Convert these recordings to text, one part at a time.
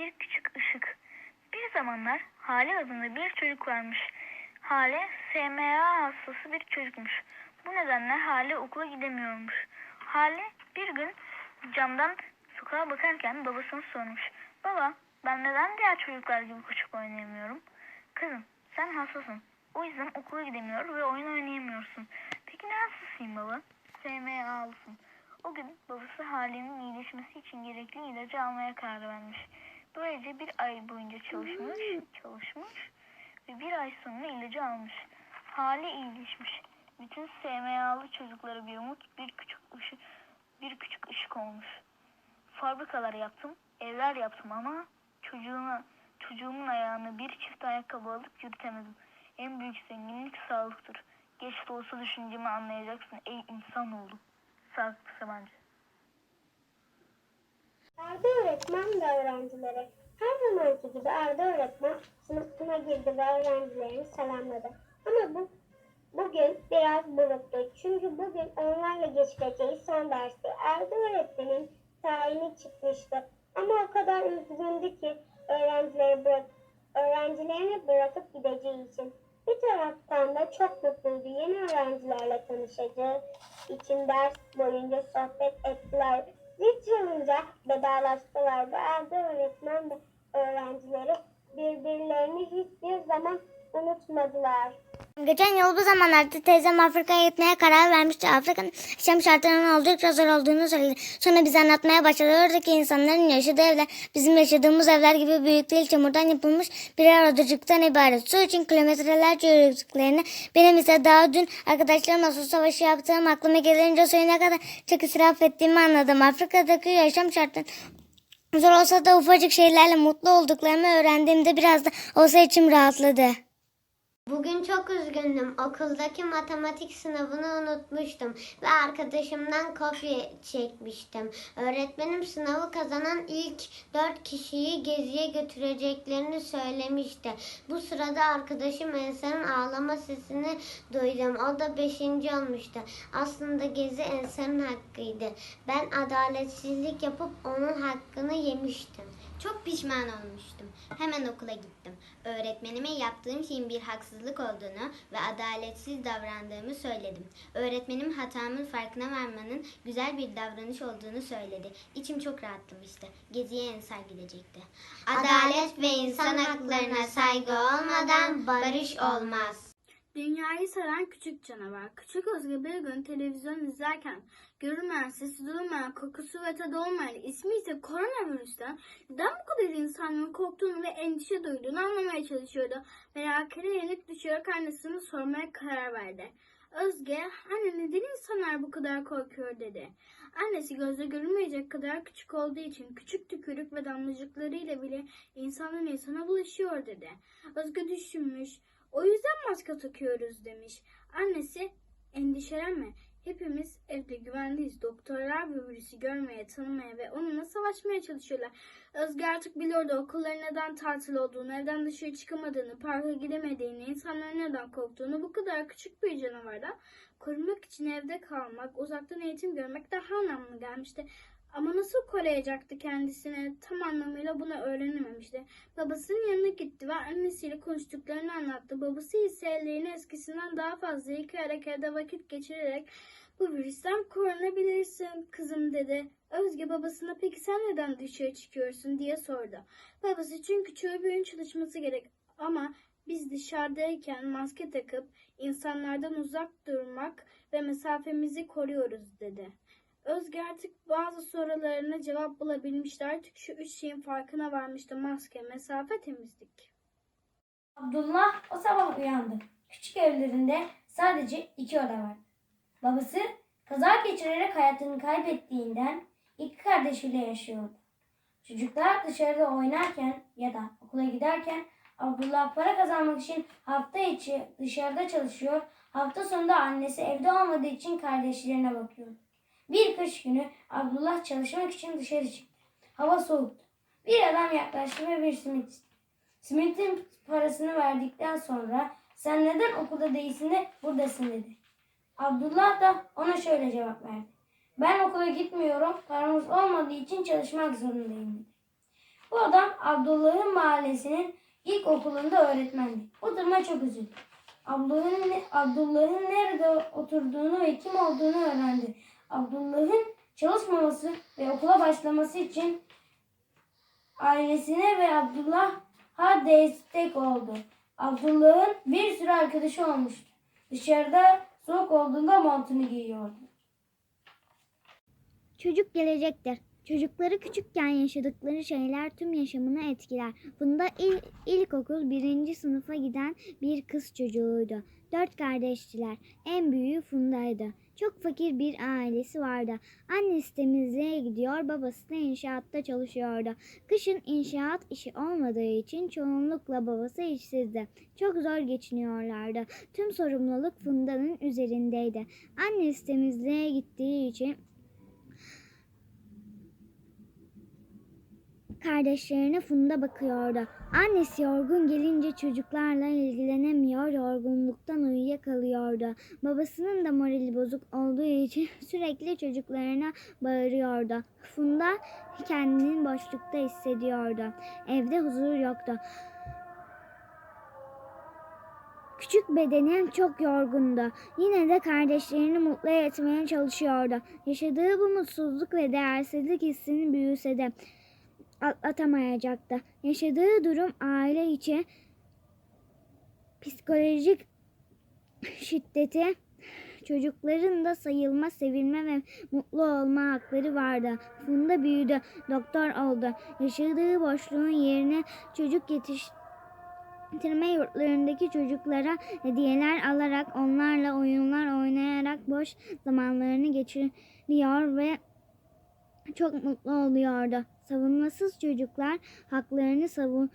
bir küçük ışık. Bir zamanlar Hale adında bir çocuk varmış. Hale SMA hastası bir çocukmuş. Bu nedenle Hale okula gidemiyormuş. Hale bir gün camdan sokağa bakarken babasını sormuş. Baba ben neden diğer çocuklar gibi küçük oynayamıyorum? Kızım sen hastasın. O yüzden okula gidemiyor ve oyun oynayamıyorsun. Peki ne hastasıyım baba? SMA'lısın. O gün babası Hale'nin iyileşmesi için gerekli ilacı almaya karar vermiş. Böylece bir ay boyunca çalışmış, çalışmış ve bir ay sonra ilacı almış. Hale iyileşmiş. Bütün SMA'lı çocuklara bir umut, bir küçük ışık, bir küçük ışık olmuş. Fabrikalar yaptım, evler yaptım ama çocuğuma, çocuğumun ayağına bir çift ayakkabı alıp yürütemedim. En büyük zenginlik sağlıktır. Geç de olsa düşüncemi anlayacaksın ey insanoğlu. Sağlıklı Sabancı. Arda öğretmen ve öğrencileri. Her zamanki gibi Arda öğretmen sınıfına girdi ve öğrencilerini selamladı. Ama bu bugün biraz bulutlu. Çünkü bugün onlarla geçireceği son dersti. Arda öğretmenin tayini çıkmıştı. Ama o kadar üzgündü ki öğrencileri bırak, öğrencilerini bırakıp gideceği için. Bir taraftan da çok mutluydu. Yeni öğrencilerle tanışacağı için ders boyunca sohbet ettiler. Zil çalınca vedalaştılar ve Arda öğretmen ve öğrencileri birbirlerini hiçbir zaman unutmadılar. Geçen yıl bu zamanlarda teyzem Afrika'ya gitmeye karar vermişti. Afrika'nın yaşam şartlarının oldukça zor olduğunu söyledi. Sonra bize anlatmaya başladı. Oradaki insanların yaşadığı evler bizim yaşadığımız evler gibi büyük değil. Çamurdan yapılmış birer odacıktan ibaret. Su için kilometrelerce yürüdüklerini benim ise daha dün arkadaşlarımla su savaşı yaptığım aklıma gelince suyu ne kadar çok israf ettiğimi anladım. Afrika'daki yaşam şartları zor olsa da ufacık şeylerle mutlu olduklarımı öğrendiğimde biraz da olsa içim rahatladı. Bugün çok üzgündüm. Okuldaki matematik sınavını unutmuştum ve arkadaşımdan kopya çekmiştim. Öğretmenim sınavı kazanan ilk dört kişiyi geziye götüreceklerini söylemişti. Bu sırada arkadaşım Ensar'ın ağlama sesini duydum. O da beşinci olmuştu. Aslında gezi Ensar'ın hakkıydı. Ben adaletsizlik yapıp onun hakkını yemiştim. Çok pişman olmuştum. Hemen okula gittim. Öğretmenime yaptığım şeyin bir haksızlık olduğunu ve adaletsiz davrandığımı söyledim. Öğretmenim hatamın farkına varmanın güzel bir davranış olduğunu söyledi. İçim çok rahatlamıştı. Geziye Ensar gidecekti. Adalet ve insan haklarına saygı olmadan barış olmaz. Dünyayı saran küçük canavar. Küçük Özge bir gün televizyon izlerken görünmeyen, sesi duyulmayan, kokusu ve tadı olmayan ismi ise koronavirüsten neden bu kadar insanların korktuğunu ve endişe duyduğunu anlamaya çalışıyordu. Merakına yenik düşerek annesine sormaya karar verdi. Özge, anne neden insanlar bu kadar korkuyor dedi. Annesi gözle görünmeyecek kadar küçük olduğu için küçük tükürük ve damlacıklarıyla bile insandan insana bulaşıyor dedi. Özge düşünmüş. O yüzden maske takıyoruz demiş. Annesi endişelenme. Hepimiz evde güvendeyiz. Doktorlar bu virüsü görmeye, tanımaya ve onunla savaşmaya çalışıyorlar. Özge artık biliyordu okulların neden tatil olduğunu, evden dışarı çıkamadığını, parka gidemediğini, insanların neden korktuğunu, bu kadar küçük bir canavardan korumak için evde kalmak, uzaktan eğitim görmek daha anlamlı gelmişti. Ama nasıl koruyacaktı kendisini tam anlamıyla bunu öğrenememişti. Babasının yanına gitti ve annesiyle konuştuklarını anlattı. Babası ise ellerini eskisinden daha fazla yıkayarak evde vakit geçirerek bu virüsten korunabilirsin kızım dedi. Özge babasına peki sen neden dışarı çıkıyorsun diye sordu. Babası çünkü çöpün çalışması gerek ama biz dışarıdayken maske takıp insanlardan uzak durmak ve mesafemizi koruyoruz dedi. Özge artık bazı sorularına cevap bulabilmişti. Artık şu üç şeyin farkına varmıştı. Maske, mesafe, temizlik. Abdullah o sabah uyandı. Küçük evlerinde sadece iki oda var. Babası kaza geçirerek hayatını kaybettiğinden iki kardeşiyle yaşıyordu. Çocuklar dışarıda oynarken ya da okula giderken Abdullah para kazanmak için hafta içi dışarıda çalışıyor. Hafta sonunda annesi evde olmadığı için kardeşlerine bakıyordu. Bir kış günü Abdullah çalışmak için dışarı çıktı. Hava soğuktu. Bir adam yaklaştı ve bir simit istedi. Simitin parasını verdikten sonra sen neden okulda değilsin de buradasın dedi. Abdullah da ona şöyle cevap verdi. Ben okula gitmiyorum, paramız olmadığı için çalışmak zorundayım dedi. Bu adam Abdullah'ın mahallesinin ilk okulunda öğretmendi. Bu duruma çok üzüldü. Abdullah'ın, Abdullah'ın nerede oturduğunu ve kim olduğunu öğrendi. Abdullah'ın çalışmaması ve okula başlaması için ailesine ve Abdullah'a destek oldu. Abdullah'ın bir sürü arkadaşı olmuştu. Dışarıda soğuk olduğunda montunu giyiyordu. Çocuk gelecektir. Çocukları küçükken yaşadıkları şeyler tüm yaşamını etkiler. Bunda il, ilkokul birinci sınıfa giden bir kız çocuğuydu. Dört kardeştiler. En büyüğü Funda'ydı. Çok fakir bir ailesi vardı. Annesi temizliğe gidiyor, babası da inşaatta çalışıyordu. Kışın inşaat işi olmadığı için çoğunlukla babası işsizdi. Çok zor geçiniyorlardı. Tüm sorumluluk Funda'nın üzerindeydi. Annesi temizliğe gittiği için Kardeşlerine Funda bakıyordu. Annesi yorgun gelince çocuklarla ilgilenemiyor, yorgunluktan uyuyakalıyordu. Babasının da morali bozuk olduğu için sürekli çocuklarına bağırıyordu. Funda kendini boşlukta hissediyordu. Evde huzur yoktu. Küçük bedeni çok yorgundu. Yine de kardeşlerini mutlu etmeye çalışıyordu. Yaşadığı bu mutsuzluk ve değersizlik hissini büyüse de atlatamayacaktı. Yaşadığı durum aile içi psikolojik şiddeti çocukların da sayılma, sevilme ve mutlu olma hakları vardı. Funda büyüdü, doktor oldu. Yaşadığı boşluğun yerine çocuk yetiştirme yurtlarındaki çocuklara hediyeler alarak, onlarla oyunlar oynayarak boş zamanlarını geçiriyor ve çok mutlu oluyordu. Savunmasız çocuklar haklarını savun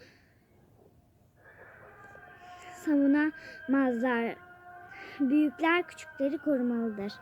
savunamazlar. Büyükler küçükleri korumalıdır.